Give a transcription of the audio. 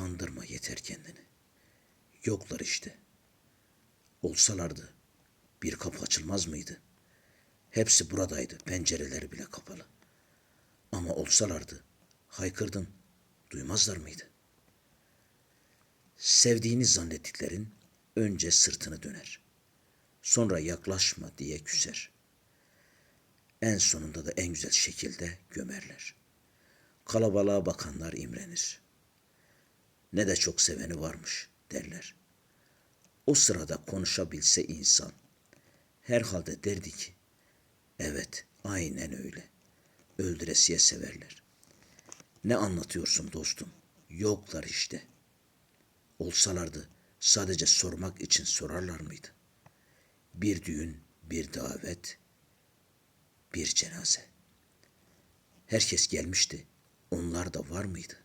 Kandırma yeter kendini. Yoklar işte. Olsalardı bir kapı açılmaz mıydı? Hepsi buradaydı, pencereleri bile kapalı. Ama olsalardı haykırdın, duymazlar mıydı? Sevdiğini zannettiklerin önce sırtını döner. Sonra yaklaşma diye küser. En sonunda da en güzel şekilde gömerler. Kalabalığa bakanlar imrenir. Ne de çok seveni varmış derler. O sırada konuşabilse insan herhalde derdi ki evet aynen öyle. Öldüresiye severler. Ne anlatıyorsun dostum? Yoklar işte. Olsalardı sadece sormak için sorarlar mıydı? Bir düğün, bir davet, bir cenaze. Herkes gelmişti. Onlar da var mıydı?